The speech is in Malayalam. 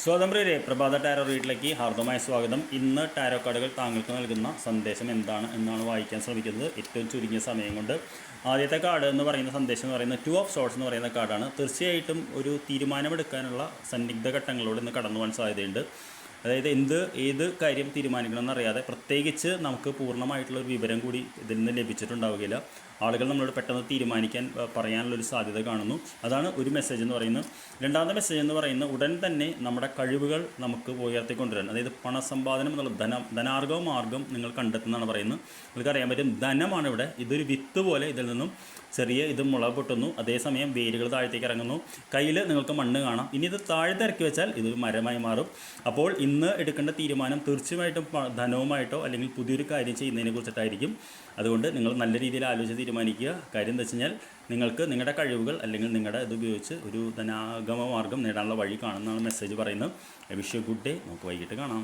സ്വാതന്ത്ര്യരെ പ്രഭാത ടാരോ റീഡിലേക്ക് ഹാർദമായ സ്വാഗതം. ഇന്ന് ടാരോ കാർഡുകൾ താങ്കൾക്ക് നൽകുന്ന സന്ദേശം എന്താണ് എന്നാണ് വായിക്കാൻ ശ്രമിക്കുന്നത്. ഏറ്റവും ചുരുങ്ങിയ സമയം കൊണ്ട്. ആദ്യത്തെ കാർഡ് എന്ന് പറയുന്ന സന്ദേശം എന്ന് പറയുന്നത് ടു ഓഫ് ഷോർട്സ് എന്ന് പറയുന്ന കാർഡാണ് തീർച്ചയായിട്ടും ഒരു തീരുമാനമെടുക്കാനുള്ള സന്നിഗ്ധ ഘട്ടങ്ങളിലൂടെ ഇന്ന് കടന്നു പോകാൻ സാധ്യതയുണ്ട്. അതായത് എന്ത് ഏത് കാര്യം തീരുമാനിക്കണമെന്ന് അറിയാതെ പ്രത്യേകിച്ച് നമുക്ക് പൂർണമായിട്ടുള്ള ഒരു വിവരം കൂടി ഇതിൽ നിന്ന് ലഭിച്ചിട്ടുണ്ടാവുകയില്ല. ആളുകൾ നമ്മളോട് പെട്ടെന്ന് തീരുമാനിക്കാൻ പറയാനുള്ള പറയാനുള്ളൊരു സാധ്യത കാണുന്നു. അതാണ് ഒരു മെസ്സേജ് എന്ന് പറയുന്നത്. രണ്ടാമത്തെ മെസ്സേജ് എന്ന് പറയുന്നത് ഉടൻ തന്നെ നമ്മുടെ കഴിവുകൾ നമുക്ക് ഉയർത്തിക്കൊണ്ടുവരാൻ. അതായത് പണസമ്പാദനം എന്നുള്ള ധന ധനാർഗവും മാർഗം നിങ്ങൾ കണ്ടെത്തുന്നതാണ് പറയുന്നത്. നിങ്ങൾക്ക് അറിയാൻ പറ്റും ധനമാണ് ഇവിടെ ഇതൊരു വിത്ത് പോലെ ഇതിൽ നിന്നും ചെറിയ ഇത് മുള പൊട്ടുന്നു. അതേസമയം വേരുകൾ താഴത്തേക്ക് ഇറങ്ങുന്നു. കയ്യിൽ നിങ്ങൾക്ക് മണ്ണ് കാണാം. ഇനി ഇത് താഴത്തെ ഇറക്കി വെച്ചാൽ ഇതൊരു മരമായി മാറും. അപ്പോൾ ഇന്ന് എടുക്കേണ്ട തീരുമാനം തീർച്ചയായിട്ടും ധനവുമായിട്ടോ അല്ലെങ്കിൽ പുതിയൊരു കാര്യം ചെയ്യുന്നതിനെ കുറിച്ചിട്ടായിരിക്കും. അതുകൊണ്ട് നിങ്ങൾ നല്ല രീതിയിൽ ആലോചിച്ച് തീരുമാനിക്കുക. കാര്യം എന്താ വെച്ച് കഴിഞ്ഞാൽ നിങ്ങൾക്ക് നിങ്ങളുടെ കഴിവുകൾ അല്ലെങ്കിൽ നിങ്ങളുടെ ഇത് ഉപയോഗിച്ച് ഒരു ധനാഗമ മാർഗം നേടാനുള്ള വഴി കാണുന്നതാണ് മെസ്സേജ് പറയുന്നത്. വിഷ് ഗുഡ് ഡേ നമുക്ക് വൈകിട്ട് കാണാം.